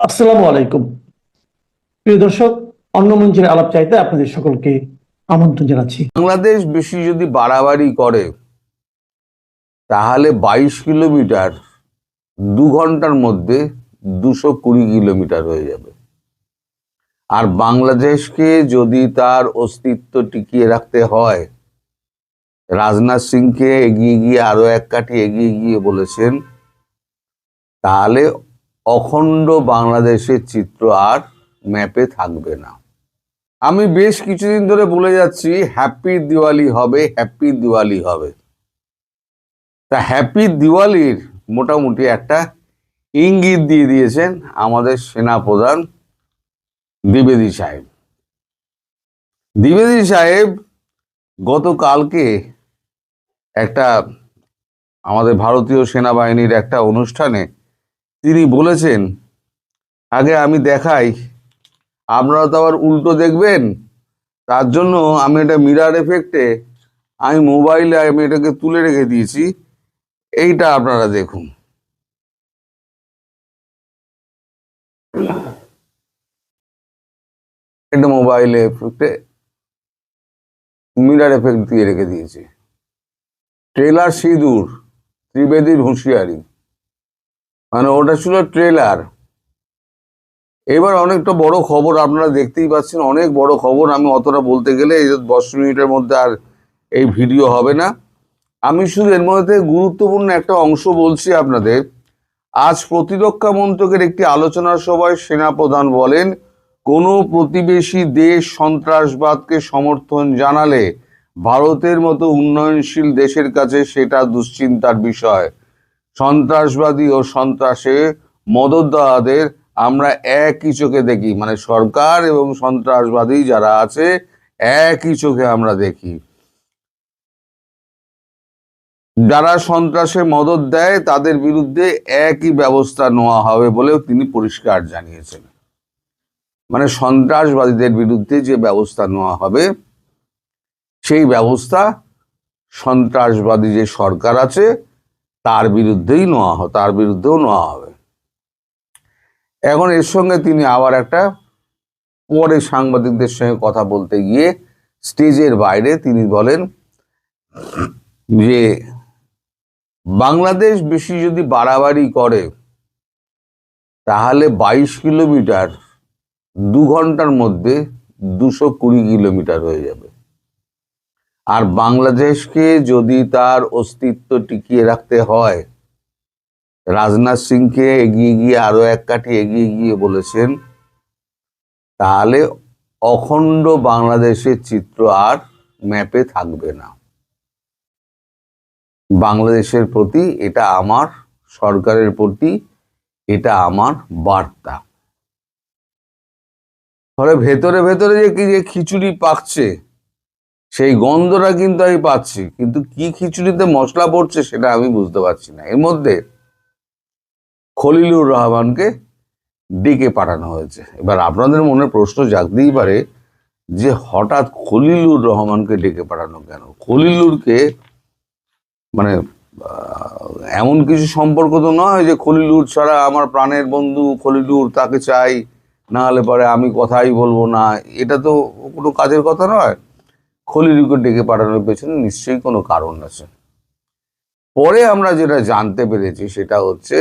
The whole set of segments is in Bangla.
আসসালামু আলাইকুম। প্রিয় দর্শক, অন্য মঞ্চের আলাপ চাইতে আপনাদের সকলকে আমন্ত্রণ জানাচ্ছি। বাংলাদেশ বেশি যদি বাড়াবাড়ি করে, তাহলে বাইশ কিলোমিটার দু ঘণ্টার মধ্যে দুশো কুড়ি কিলোমিটার হয়ে যাবে। আর বাংলাদেশকে যদি তার অস্তিত্ব টিকিয়ে রাখতে হয়, রাজনাথ সিংকে এগিয়ে গিয়ে আরও এক কাঠি এগিয়ে গিয়ে বলেছেন, তাহলে অখণ্ড বাংলাদেশের চিত্র আর ম্যাপে থাকবে না। আমি বেশ কিছুদিন ধরে বলে যাচ্ছি হ্যাপি দিওয়ালি হবে হ্যাপি দিওয়ালি হবে। তা হ্যাপি দিওয়ালির মোটামুটি একটা ইঙ্গিত দিয়ে দিয়েছেন আমাদের সেনাপ্রধান দ্বিবেদী সাহেব। দ্বিবেদী সাহেব গতকালকে একটা আমাদের ভারতীয় সেনাবাহিনীর একটা অনুষ্ঠানে তিনি বলেছেন, আগে আমি দেখাই। আপনারা তো আবার উল্টো দেখবেন। তার জন্য আমি এটা মিরার এফেক্টে আমি মোবাইলে আমি এটাকে তুলে রেখে দিয়েছি। এইটা আপনারা দেখুন। এটা মোবাইলে এফেক্টে মিরার এফেক্ট দিয়ে রেখে দিয়েছি। ট্রেলার সিঁদুর, ত্রিবেদীর হুঁশিয়ারি। মানে ওটা ছিল ট্রেলার। এবার অনেকটা বড় খবর আপনারা দেখতেই পাচ্ছেন, অনেক বড় খবর। আমি অতটা বলতে গেলে এই দশ মিনিটের মধ্যে আর এই ভিডিও হবে না। আমি শুধু এর মধ্যে গুরুত্বপূর্ণ একটা অংশ বলছি আপনাদের। আজ প্রতিরক্ষা মন্ত্রকের একটি আলোচনা সভায় সেনাপ্রধান বলেন, কোনো প্রতিবেশী দেশ সন্ত্রাসবাদকে সমর্থন জানালে ভারতের মতো উন্নয়নশীল দেশের কাছে সেটা দুশ্চিন্তার বিষয়। সন্ত্রাসবাদী ও সন্ত্রাসে মদত দেওয়াদের আমরা একই চোখে দেখি। মানে সরকার এবং সন্ত্রাসবাদী যারা আছে, একই চোখে আমরা দেখি। যারা সন্ত্রাসে মদত দেয়, তাদের বিরুদ্ধে একই ব্যবস্থা নেওয়া হবে বলেও তিনি পরিষ্কার জানিয়েছেন। মানে সন্ত্রাসবাদীদের বিরুদ্ধে যে ব্যবস্থা নেওয়া হবে, সেই ব্যবস্থা সন্ত্রাসবাদী যে সরকার আছে তার বিরুদ্ধেই নেওয়া হবে তার বিরুদ্ধেও নেওয়া হবে। এখন এর সঙ্গে তিনি আবার একটা পরে সাংবাদিকদের সঙ্গে কথা বলতে গিয়ে স্টেজের বাইরে তিনি বলেন যে, বাংলাদেশ বেশি যদি বাড়াবাড়ি করে, তাহলে বাইশ কিলোমিটার দু ঘণ্টার মধ্যে দুশো কুড়ি কিলোমিটার হয়ে যাবে। আর বাংলাদেশকে যদি তার অস্তিত্ব টিকিয়ে রাখতে হয়, রাজনাথ সিংকে এগিয়ে গিয়ে আরও এক কাঠি এগিয়ে গিয়ে বলেছেন, তাহলে অখণ্ড বাংলাদেশের চিত্র আর ম্যাপে থাকবে না। বাংলাদেশের প্রতি এটা আমার, সরকারের প্রতি এটা আমার বার্তা। ফলে ভেতরে ভেতরে যে কি যে খিচুড়ি পাকছে সেই গন্ধটা কিন্তু আমি পাচ্ছি, কিন্তু কি খিচুড়িতে মশলা পড়ছে সেটা আমি বুঝতে পারছি না। এর মধ্যে খলিলুর রহমানকে ডেকে পাঠানো হয়েছে। এবার আপনাদের মনে প্রশ্ন জাগতেই পারে যে হঠাৎ খলিলুর রহমানকে ডেকে পাঠানো কেন? খলিলুরকে মানে এমন কিছু সম্পর্ক তো নয় যে খলিলুর ছাড়া আমার প্রাণের বন্ধু খলিলুর তাকে চাই, না হলে পরে আমি কথাই বলব না। এটা তো কোনো কাজের কথা নয়। খলিলুরকে ডেকে পাঠানোর পেছনে নিশ্চয়ই কোনো কারণ আছে। পরে আমরা যেটা জানতে পেরেছি সেটা হচ্ছে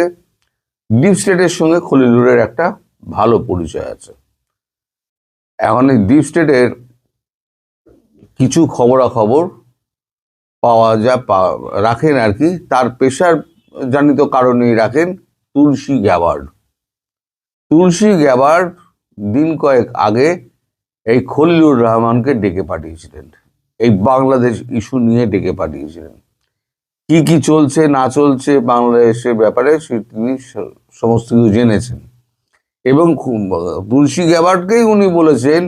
ডিপ স্টেটের সঙ্গে খলিলুরের একটা ভালো পরিচয় আছে। এখন এই ডিপ স্টেটের কিছু খবরাখবর পাওয়া যা রাখেন আর কি, তার পেশার জানিত কারণেই রাখেন তুলসী গ্যাবার্ড। তুলসী গ্যাবার্ড দিন কয়েক আগে এই খলিলুর রহমানকে ডেকে পাঠিয়েছিলেন। এই বাংলাদেশ ইস্যু নিয়ে ডেকে পাঠিয়েছিলেন। কি কি চলছে, না চলছে বাংলাদেশের ব্যাপারে সে তিনি সমস্ত কিছু জেনেছেন। এবং তুলসী গ্যাবার্ডকেই উনি বলেছেন,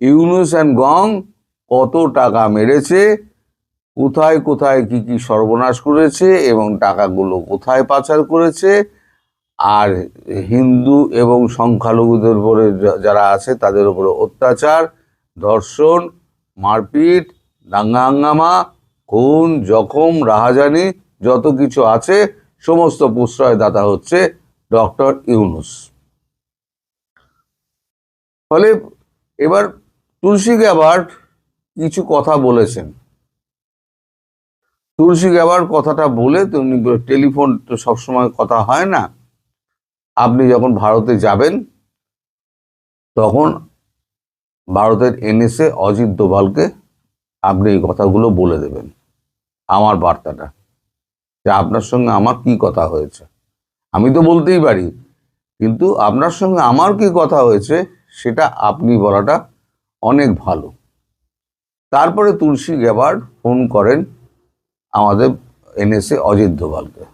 ইউনুস অ্যান্ড গং কত টাকা মেরেছে, কোথায় কোথায় কি কি সর্বনাশ করেছে এবং টাকাগুলো কোথায় পাচার করেছে আর হিন্দু এবং সংখ্যালঘুদের উপরে যারা আছে, তাদের উপরে অত্যাচার, ধর্ষণ, মারপিট, দাঙ্গা হাঙ্গামা, খুন, জখম, রাহাজানি, যত কিছু আছে, সমস্ত প্রশ্রয়দাতা হচ্ছে ডক্টর ইউনুস। ফলে এবার তুলসী গ্যাবার্ড কিছু কথা বলেছেন। তুলসী গ্যাবার্ড কথাটা বলে তুমি টেলিফোন তো সবসময় কথা হয় না। আপনি যখন ভারতে যাবেন, তখন ভারতের এনএসএ অজিত দোভালকে আপনি এই কথাগুলো বলে দেবেন, আমার বার্তাটা, যে আপনার সঙ্গে আমার কি কথা হয়েছে। আমি তো বলতেই পারি, কিন্তু আপনার সঙ্গে আমার কি কথা হয়েছে, সেটা আপনি বলাটা অনেক ভালো। তারপরে তুলসী গ্যাবার্ড ফোন করেন আমাদের এনএসএ অজিত দোভালকে।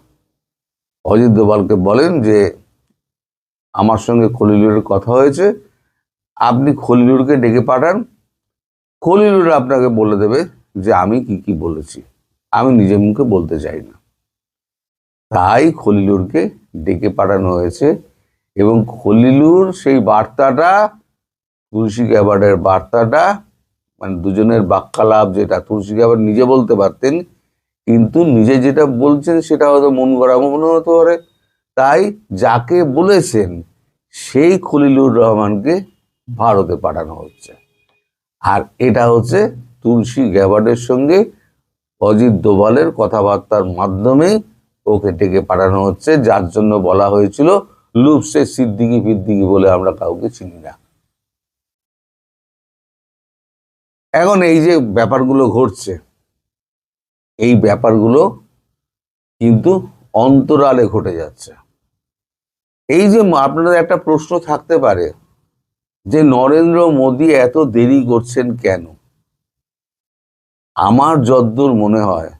অজিত দোভালকে বলেন যে আমার সঙ্গে খলিলুরের কথা হয়েছে। আপনি খলিলুরকে ডেকে পাঠান। খলিলুর আপনাকে বলে দেবে যে আমি কি কি বলেছি। আমি নিজের মুখে বলতে চাই না। তাই খলিলুরকে ডেকে পাঠানো হয়েছে এবং খলিলুর সেই বার্তাটা, তুলসী গ্যাবার্ডের বার্তাটা মানে দুজনের বাক্যালাপ যেটা, তুলসী গ্যাবার্ড নিজে বলতে পারতেন, কিন্তু নিজে যেটা বলছেন সেটা হয়তো মন করা মনে হতে পারে। তাই যাকে বলেছেন, সেই খলিলুর রহমানকে ভারতে পাঠানো হচ্ছে। আর এটা হচ্ছে তুলসী গ্যাবার্ডের সঙ্গে অজিত দোভালের কথাবার্তার মাধ্যমে ওকে ডেকে পাঠানো হচ্ছে, যার জন্য বলা হয়েছিল, লুপসে সিদ্দিকি ফিদ্দিকি বলে আমরা কাউকে চিনি না। এখন এই যে ব্যাপারগুলো ঘটছে, এই ব্যাপারগুলো কিন্তু অন্তরালে ঘটে যাচ্ছে। এই যে আপনাদের একটা প্রশ্ন থাকতে পারে, যে নরেন্দ্র মোদী এত দেরি করছেন কেন? আমার যদ্দূর মনে হয়,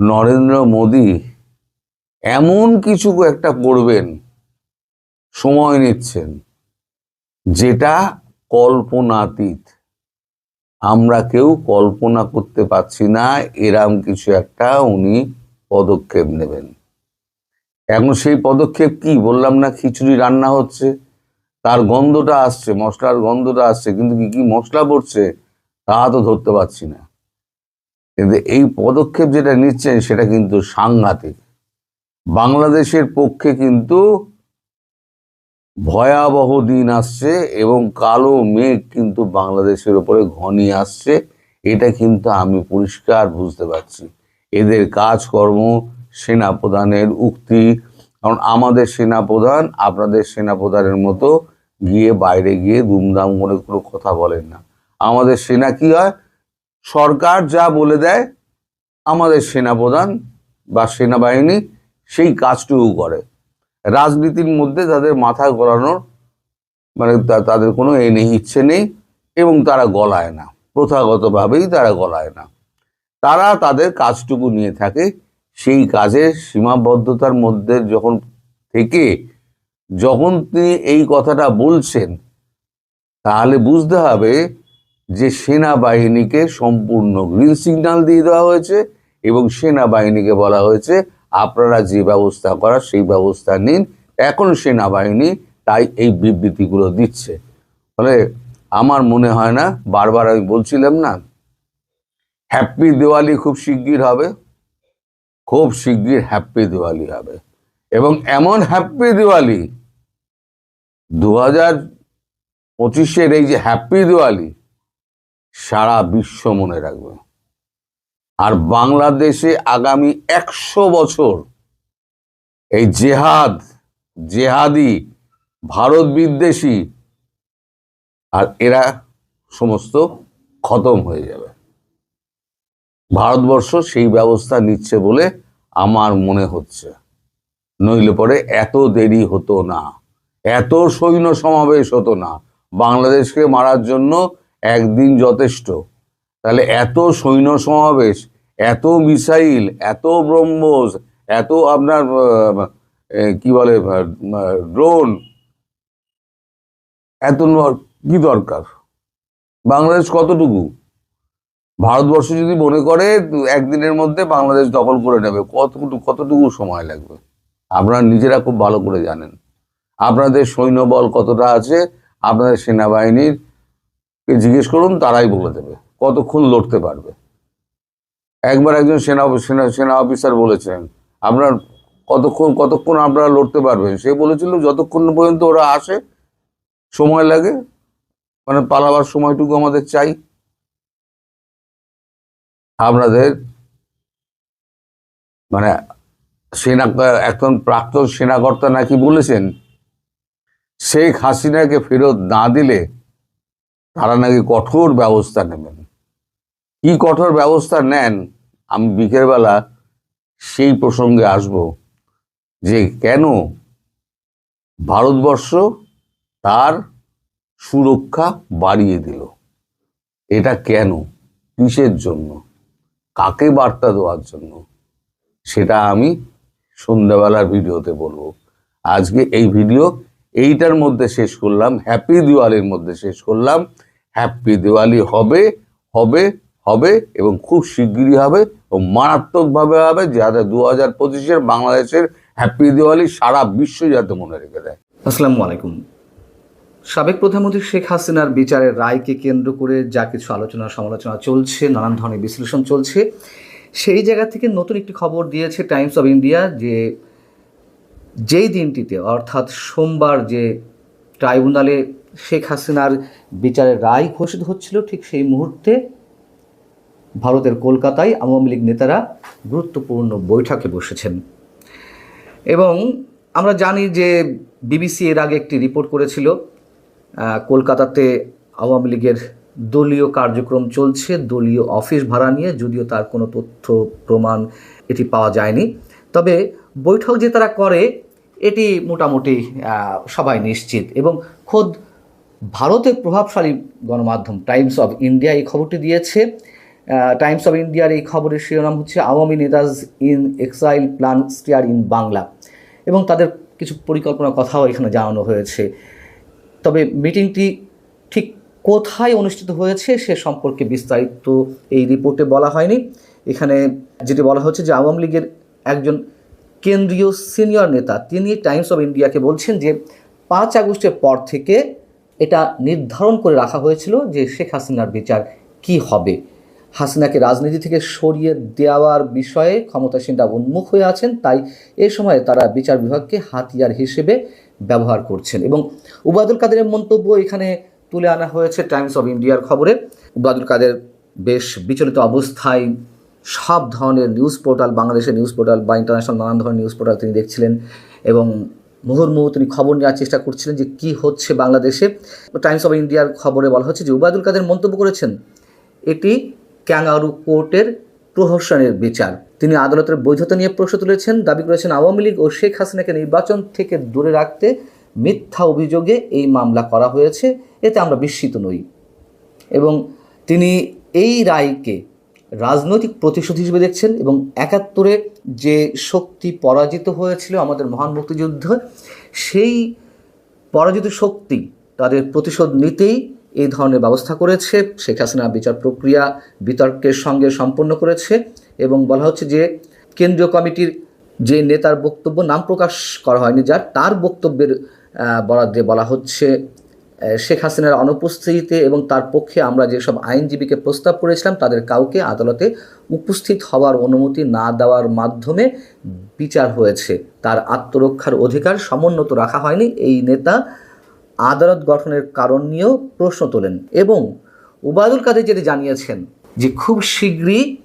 নরেন্দ্র মোদী এমন কিছু একটা করবেন, সময় নিচ্ছেন, যেটা কল্পনাতীত। আমরা কেউ কল্পনা করতে পারছি না, এরাম কিছু একটা উনি পদক্ষেপ নেবেন। এখন সেই পদক্ষেপ কি? বললাম না খিচুড়ি রান্না হচ্ছে। তার গন্ধটা আসছে, মশলার গন্ধটা আসছে, কিন্তু কি কি মশলা পড়ছে তা তো ধরতে পারছি না। কিন্তু এই পদক্ষেপ যেটা নিচ্ছেন সেটা কিন্তু সাংঘাতিক। বাংলাদেশের পক্ষে কিন্তু ভয়াবহ দিন আসছে এবং কালো মেঘ কিন্তু বাংলাদেশের ওপরে ঘনিয়ে আসছে। এটা কিন্তু আমি পরিষ্কার বুঝতে পারছি। এদের কাজকর্ম সেনাপ্রধানের উক্তি। কারণ আমাদের সেনাপ্রধান আপনাদের সেনাপ্রধানের মতো গিয়ে বাইরে গিয়ে দুমদাম করে কোনো কথা বলেন না। আমাদের সেনা কি হয়? সরকার যা বলে দেয়, আমাদের সেনাপ্রধান বা সেনাবাহিনী সেই কাজটুকু করে। রাজনীতির মধ্যে তাদের মাথা গলানোর মানে তাদের কোনো এ নেই, ইচ্ছে নেই এবং তারা গলায় না। প্রথাগতভাবেই তারা গলায় না। তারা তাদের কাজটুকু নিয়ে থাকে সেই কাজের সীমাবদ্ধতার মধ্যে যখন থেকে যখন তিনি এই কথাটা বলছেন, তাহলে বুঝতে হবে যে সেনাবাহিনীকে সম্পূর্ণ গ্রিন সিগন্যাল দিয়ে দেওয়া হয়েছে এবং সেনাবাহিনীকে বলা হয়েছে, আপনারা যে ব্যবস্থা করার সেই ব্যবস্থা নিন, এখন সেনাবাহিনী তাই এই বিবৃতিগুলো দিচ্ছে। ফলে আমার মনে হয় না, বারবার আমি বলছিলাম না, হ্যাপি দিওয়ালি খুব শিগগির হবে। খুব শিগগির হ্যাপি দিওয়ালি হবে। এবং এমন হ্যাপি দিওয়ালি দু হাজার পঁচিশের এই যে হ্যাপি দিওয়ালি, সারা বিশ্ব মনে রাখবে। আর বাংলাদেশে আগামী একশো বছর এই জেহাদ, জেহাদি, ভারত বিদ্বেষী, আর এরা সমস্ত খতম হয়ে যাবে। ভারতবর্ষ সেই ব্যবস্থা নিচ্ছে বলে আমার মনে হচ্ছে। নইলে পরে এত দেরি হতো না, এত সৈন্য সমাবেশ হতো না। বাংলাদেশকে মারার জন্য একদিন যথেষ্ট। তাহলে এত সৈন্য সমাবেশ, এত মিসাইল, এত ব্রহ্মোস, এত আপনার কি বলে ড্রোন, এত কি দরকার? বাংলাদেশ কতটুকু? ভারতবর্ষ যদি মনে করে, একদিনের মধ্যে বাংলাদেশ দখল করে নেবে, কতটুকু কতটুকু সময় লাগবে? আপনারা নিজেরা খুব ভালো করে জানেন। আপনাদের সৈন্যবল কতটা আছে, আপনাদের সেনাবাহিনীর জিজ্ঞেস করুন, তারাই বলে দেবে, কতক্ষণ লড়তে পারবে। একবার একজন সেনা সেনা সেনা অফিসার বলেছেন, আপনার কতক্ষণ কতক্ষণ আপনারা লড়তে পারবেন? সে বলেছিল, যতক্ষণ পর্যন্ত ওরা আসে, সময় লাগে মানে পালাবার সময়টুকু আমাদের চাই। আপনাদের মানে সেনা, একজন প্রাক্তন সেনাকর্তা নাকি বলেছেন, শেখ হাসিনাকে ফেরত না দিলে তারা নাকি কঠোর ব্যবস্থা নেবেন। কি কঠোর ব্যবস্থা নেন? আমি বিকেলবেলা সেই প্রসঙ্গে আসব যে কেন ভারতবর্ষ তার সুরক্ষা বাড়িয়ে দিল। এটা কেন? কিসের জন্য? কাকে বার্তা দেওয়ার জন্য? সেটা আমি সন্ধ্যাবেলার ভিডিওতে বলব। আজকে এই ভিডিও এইটার মধ্যে শেষ করলাম হ্যাপি দিওয়ালির মধ্যে শেষ করলাম। হ্যাপি দিওয়ালি হবে হবে হবে এবং খুব শিগগিরই হবে ও মারাত্মকভাবে হবে, যাতে দু হাজার বাংলাদেশের হ্যাপি দিওয়ালি সারা বিশ্ব যাতে মনে রেখে দেয়। আসসালামু আলাইকুম। সাবেক প্রধানমন্ত্রী শেখ হাসিনার বিচারের রায়কে কেন্দ্র করে যা কিছু আলোচনা সমালোচনা চলছে, নানান ধরনের বিশ্লেষণ চলছে। সেই জায়গা থেকে নতুন একটি খবর দিয়েছে টাইমস অফ ইন্ডিয়া যে যেই দিনটিতে, অর্থাৎ সোমবার যে ট্রাইব্যুনালে শেখ হাসিনার বিচারের রায় ঘোষিত হচ্ছিল, ঠিক সেই মুহূর্তে ভারতের কলকাতায় আওয়ামী লীগ নেতারা গুরুত্বপূর্ণ বৈঠকে বসেছেন। এবং আমরা জানি যে বিবিসি এর আগে একটি রিপোর্ট করেছিল কলকাতাতে আওয়ামী লীগের দলীয় কার্যক্রম চলছে, দলীয় অফিস ভাড়া নিয়ে, যদিও তার কোনো তথ্য, প্রমাণ এটি পাওয়া যায়নি। তবে বৈঠক যে তারা করে, এটি মোটামুটি সবাই নিশ্চিত এবং খোদ ভারতের প্রভাবশালী গণমাধ্যম টাইমস অফ ইন্ডিয়া এই খবরটি দিয়েছে। টাইমস অফ ইন্ডিয়ার এই খবরের শিরোনাম হচ্ছে, Awami নেতাজ in exile plan stir in Bangla. এবং তাদের কিছু পরিকল্পনার কথাও এখানে জানানো হয়েছে। তবে মিটিংটি ঠিক কোথায় অনুষ্ঠিত হয়েছে সে সম্পর্কে বিস্তারিত এই রিপোর্টে বলা হয়নি। এখানে যেটি বলা হচ্ছে যে আওয়ামী লীগের একজন কেন্দ্রীয় সিনিয়র নেতা, তিনি টাইমস অফ ইন্ডিয়াকে বলছেন যে পাঁচ আগস্টের পর থেকে এটা নির্ধারণ করে রাখা হয়েছিল যে শেখ হাসিনার বিচার কি হবে। হাসিনাকে রাজনীতি থেকে সরিয়ে দেওয়ার বিষয়ে ক্ষমতাসীনরা উন্মুখ হয়ে আছেন, তাই এ সময়ে তারা বিচার বিভাগকে হাতিয়ার হিসেবে ব্যবহার করছেন। এবং উবায়দুল কাদেরের মন্তব্য এখানে তুলে আনা হয়েছে টাইমস অফ ইন্ডিয়ার খবরে। উবায়দুল কাদের বেশ বিচলিত অবস্থায় সব ধরনের নিউজ পোর্টাল, বাংলাদেশের নিউজ পোর্টাল বা ইন্টারন্যাশনাল নানান ধরনের নিউজ পোর্টাল তিনি দেখছিলেন এবং মুহুর্মুহু তিনি খবর নেওয়ার চেষ্টা করছিলেন যে কি হচ্ছে বাংলাদেশে। টাইমস অফ ইন্ডিয়ার খবরে বলা হচ্ছে যে উবায়দুল কাদের মন্তব্য করেছেন, এটি ক্যাঙ্গারু কোর্টের প্রহসনের বিচার। তিনি আদালতের বৈধতা নিয়ে প্রশ্ন তুলেছেন, দাবি করেছেন আওয়ামী লীগ ও শেখ হাসিনাকে নির্বাচন থেকে দূরে রাখতে মিথ্যা অভিযোগে এই মামলা করা হয়েছে, এতে আমরা বিস্মিত নই। এবং তিনি এই রায়কে রাজনৈতিক প্রতিশোধ হিসেবে দেখছেন এবং একাত্তরে যে শক্তি পরাজিত হয়েছিল আমাদের মহান মুক্তিযুদ্ধ, সেই পরাজিত শক্তি তাদের প্রতিশোধ নিতেই এই ধরনের ব্যবস্থা করেছে। শেখ হাসিনা বিচার প্রক্রিয়া বিতর্কের সঙ্গে সম্পন্ন করেছে এবং বলা হচ্ছে যে কেন্দ্রীয় কমিটির যে নেতার বক্তব্য নাম প্রকাশ করা হয়নি, যার তার বক্তব্যের বরাদ্দে বলা হচ্ছে শেখ হাসিনার অনুপস্থিতিতে এবং তার পক্ষে আমরা যেসব আইনজীবীকে প্রস্তাব করেছিলাম, তাদের কাউকে আদালতে উপস্থিত হওয়ার অনুমতি না দেওয়ার মাধ্যমে বিচার হয়েছে। তার আত্মরক্ষার অধিকার সমুন্নত রাখা হয়নি। এই নেতা আদালত গঠনের কারণ নিয়েও প্রশ্ন তোলেন এবং উবায়দুল কাদের যেটি জানিয়েছেন যে খুব শীঘ্রই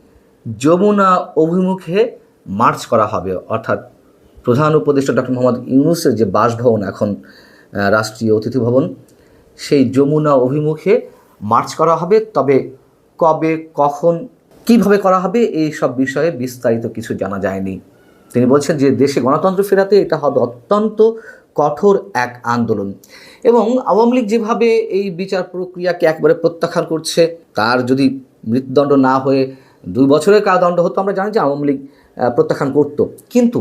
যমুনা অভিমুখে মার্চ করা হবে। অর্থাৎ প্রধান উপদেষ্টা ডক্টর মোহাম্মদ ইউনুসের যে বাসভবন এখন রাষ্ট্রীয় অতিথি ভবন, সেই যমুনা অভিমুখে মার্চ করা হবে। তবে কবে, কখন, কীভাবে করা হবে, এই সব বিষয়ে বিস্তারিত কিছু জানা যায়নি। তিনি বলছেন যে দেশে গণতন্ত্র ফেরাতে এটা হবে অত্যন্ত কঠোর এক আন্দোলন। এবং আওয়ামী লীগ যেভাবে এই বিচার প্রক্রিয়াকে একবারে প্রত্যাখ্যান করছে, তার যদি মৃত্যুদণ্ড না হয়ে দুই বছরের কারাদণ্ড হতো, আমরা জানি যে আওয়ামী লীগ প্রত্যাখ্যান করত। কিন্তু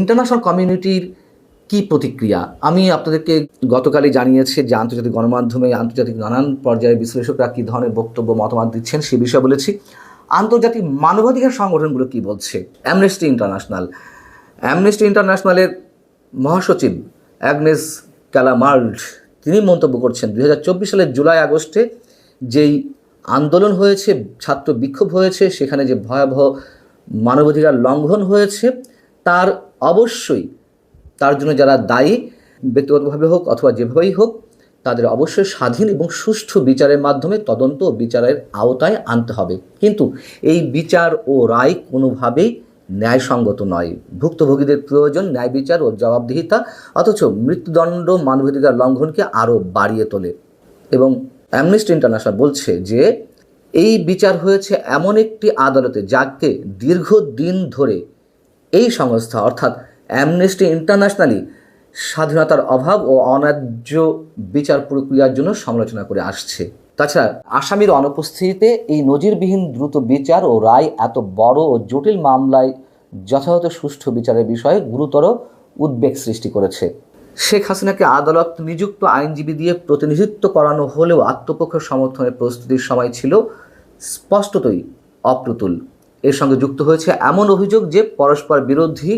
ইন্টারন্যাশনাল কমিউনিটির কি প্রতিক্রিয়া? আমি আপনাদেরকে গতকালই জানিয়েছি যে আন্তর্জাতিক গণমাধ্যমে আন্তর্জাতিক নানান পর্যায়ে বিশ্লেষকরা কী ধরনের বক্তব্য, মতামত দিচ্ছেন সে বিষয়ে বলেছি। আন্তর্জাতিক মানবাধিকার সংগঠনগুলো কি বলছে? অ্যামনেস্টি ইন্টারন্যাশনাল অ্যামনেস্টি ইন্টারন্যাশনালের মহাসচিব অ্যাগনেস ক্যালামার্ড তিনি মন্তব্য করছেন দু হাজার চব্বিশ সালের জুলাই আগস্টে যেই আন্দোলন হয়েছে, ছাত্র বিক্ষোভ হয়েছে, সেখানে যে ভয়াবহ মানবাধিকার লঙ্ঘন হয়েছে, তার অবশ্যই, তার জন্য যারা দায়ী, ব্যক্তিগতভাবে হোক অথবা যেভাবেই হোক, তাদের অবশ্যই স্বাধীন এবং সুষ্ঠু বিচারের মাধ্যমে তদন্ত ও বিচারের আওতায় আনতে হবে। কিন্তু এই বিচার ও রায় কোনোভাবেই ন্যায়সঙ্গত নয়। ভুক্তভোগীদের প্রয়োজন, ন্যায় বিচার ও জবাবদিহিতা, অথচ মৃত্যুদণ্ড, মানবাধিকার লঙ্ঘনকে আরও বাড়িয়ে তোলে। এবং অ্যামনেস্টি ইন্টারন্যাশনাল বলছে যে, এই বিচার হয়েছে এমন একটি আদালতে যাকে দীর্ঘদিন ধরে এই সংস্থা, অর্থাৎ অ্যামনেস্টি ইন্টারন্যাশনালি স্বাধীনতার অভাব ও অন্যায্য বিচার প্রক্রিয়ার জন্য সমালোচনা করে আসছে। তাছাড়া আসামির অনুপস্থিতিতে এই নজিরবিহীন দ্রুত বিচার ও রায় এত বড় ও জটিল মামলায় যথাযথ সুষ্ঠু বিচারের বিষয়ে গুরুতর উদ্বেগ সৃষ্টি করেছে। শেখ হাসিনাকে আদালত নিযুক্ত আইনজীবী দিয়ে প্রতিনিধিত্ব করানো হলেও আত্মপক্ষ সমর্থনের প্রস্তুতির সময় ছিল স্পষ্টতই অপ্রতুল। এর সঙ্গে যুক্ত হয়েছে এমন অভিযোগ যে পরস্পর বিরোধী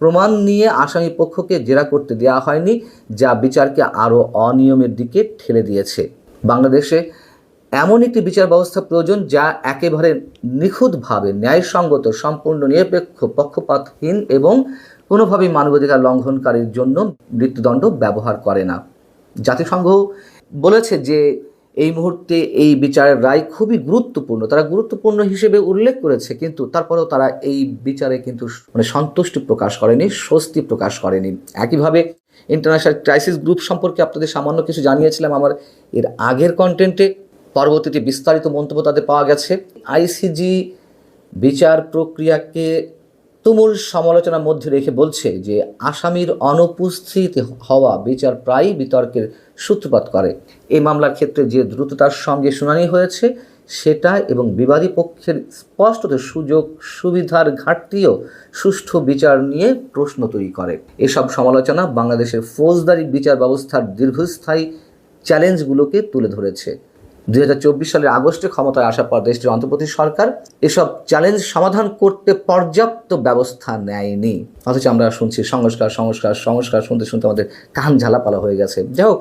প্রমাণ নিয়ে আসামি পক্ষকে জেরা করতে দেওয়া হয়নি, যা বিচারকে আরও অনিয়মের দিকে ঠেলে দিয়েছে। বাংলাদেশে এমন একটি বিচার ব্যবস্থা প্রয়োজন যা একেবারে নিখুঁতভাবে ন্যায়সঙ্গত, সম্পূর্ণ, নিরপেক্ষ, পক্ষপাতহীন এবং কোনোভাবেই মানবাধিকার লঙ্ঘনকারীর জন্য মৃত্যুদণ্ড ব্যবহার করে না। জাতিসংঘ বলেছে যে এই মুহূর্তে এই বিচারের রায় খুবই গুরুত্বপূর্ণ। তারা গুরুত্বপূর্ণ হিসেবে উল্লেখ করেছে, কিন্তু তারপরেও তারা এই বিচারে কিন্তু মানে সন্তুষ্টি প্রকাশ করেনি, স্বস্তি প্রকাশ করেনি। একইভাবে ইন্টারন্যাশনাল ক্রাইসিস গ্রুপ সম্পর্কে আপনাদের সামান্য কিছু জানিয়েছিলাম, আমার এর আগের কন্টেন্টে পরবর্তীতে বিস্তারিত মন্তব্য তাদের পাওয়া গেছে। আইসিজি বিচার প্রক্রিয়াকে তুমুল সমালোচনার মধ্যে রেখে বলছে যে, আসামির অনুপস্থিত হওয়া বিচার প্রায়ই বিতর্কের সূত্রপাত করে। এই মামলার ক্ষেত্রে যে দ্রুততার সঙ্গে শুনানি হয়েছে, সেটা এবং বিবাদী পক্ষের স্পষ্টত সুযোগ সুবিধার ঘাটতিও সুষ্ঠু বিচার নিয়ে প্রশ্ন তৈরি করে। এসব সমালোচনা বাংলাদেশের ফৌজদারি বিচার ব্যবস্থার দীর্ঘস্থায়ী চ্যালেঞ্জগুলোকে তুলে ধরেছে। দুই হাজার চব্বিশ সালের আগস্টে ক্ষমতায় আসার পর দেশটির অন্তর্বর্তী সরকার এসব চ্যালেঞ্জ সমাধান করতে পর্যাপ্ত ব্যবস্থা নেয়নি। অথচ আমরা শুনছি সংস্কার সংস্কার সংস্কার শুনতে শুনতে আমাদের কান ঝালাপালা হয়ে গেছে। যাই হোক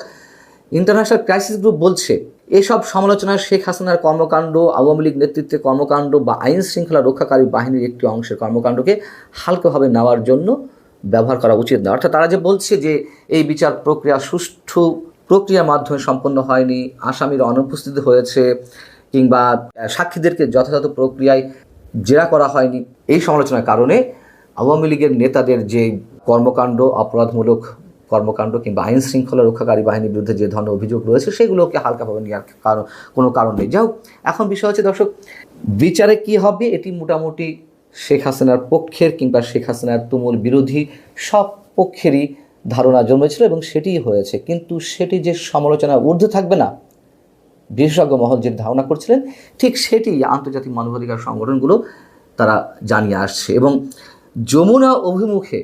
ইন্টারন্যাশনাল ক্রাইসিস গ্রুপ বলছে, এসব সমালোচনায় শেখ হাসিনার কর্মকাণ্ড, আওয়ামী লীগ নেতৃত্বের কর্মকাণ্ড বা আইন শৃঙ্খলা রক্ষাকারী বাহিনীর একটি অংশের কর্মকাণ্ডকে হালকাভাবে নেওয়ার জন্য ব্যবহার করা উচিত না। অর্থাৎ তারা যে বলছে যে এই বিচার প্রক্রিয়া সুষ্ঠু প্রক্রিয়ার মাধ্যমে সম্পন্ন হয়নি। আসামির অনুপস্থিতি হয়েছে কিংবা সাক্ষীদেরকে যথাযথ প্রক্রিয়ায় জেরা করা হয়নি। এই সমালোচনার কারণে আওয়ামী লীগের নেতাদের যে কর্মকাণ্ড, অপরাধমূলক কর্মকাণ্ড কিংবা আইন শৃঙ্খলা রক্ষাকারী বাহিনীর বিরুদ্ধে যে ধরনের অভিযোগ রয়েছে, সেগুলোকে হালকাভাবে নেওয়ার কারণ, কোনো কারণ নেই। যাই এখন বিষয় হচ্ছে, দর্শক, বিচারে কি হবে এটি মোটামুটি শেখ হাসিনার পক্ষের কিংবা শেখ হাসিনার তুমুল বিরোধী সব পক্ষেরই ধারণা জন্মেছিল এবং সেটিই হয়েছে। কিন্তু সেটি যে সমালোচনা ঊর্ধ্বে থাকবে না, বিশেষজ্ঞ মহল যে ধারণা করছিলেন, ঠিক সেটি আন্তর্জাতিক মানবাধিকার সংগঠনগুলো তারা জানিয়ে আসছে এবং যমুনা অভিমুখে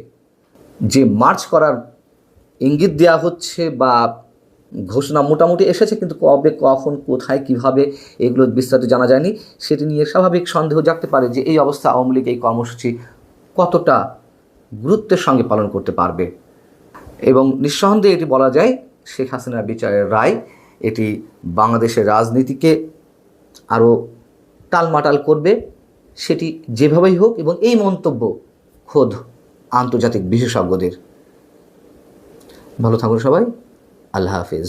যে মার্চ করার ইঙ্গিত দেওয়া হচ্ছে বা ঘোষণা মোটামুটি এসেছে, কিন্তু কবে, কখন, কোথায়, কীভাবে এগুলো বিস্তারিত জানা যায়নি, সেটি নিয়ে স্বাভাবিক সন্দেহ জাগতে পারে যে এই অবস্থা আওয়ামী লীগ এই কর্মসূচি কতটা গুরুত্বের সঙ্গে পালন করতে পারবে। এবং নিঃসন্দেহে এটি বলা যায় শেখ হাসিনার বিচারের রায়। এটি বাংলাদেশের রাজনীতিকে আরও টালমাটাল করবে। সেটি যেভাবেই হোক এবং এই মন্তব্য খোদ আন্তর্জাতিক বিশেষজ্ঞদের। ভালো থাকুন সবাই। আল্লাহ হাফিজ।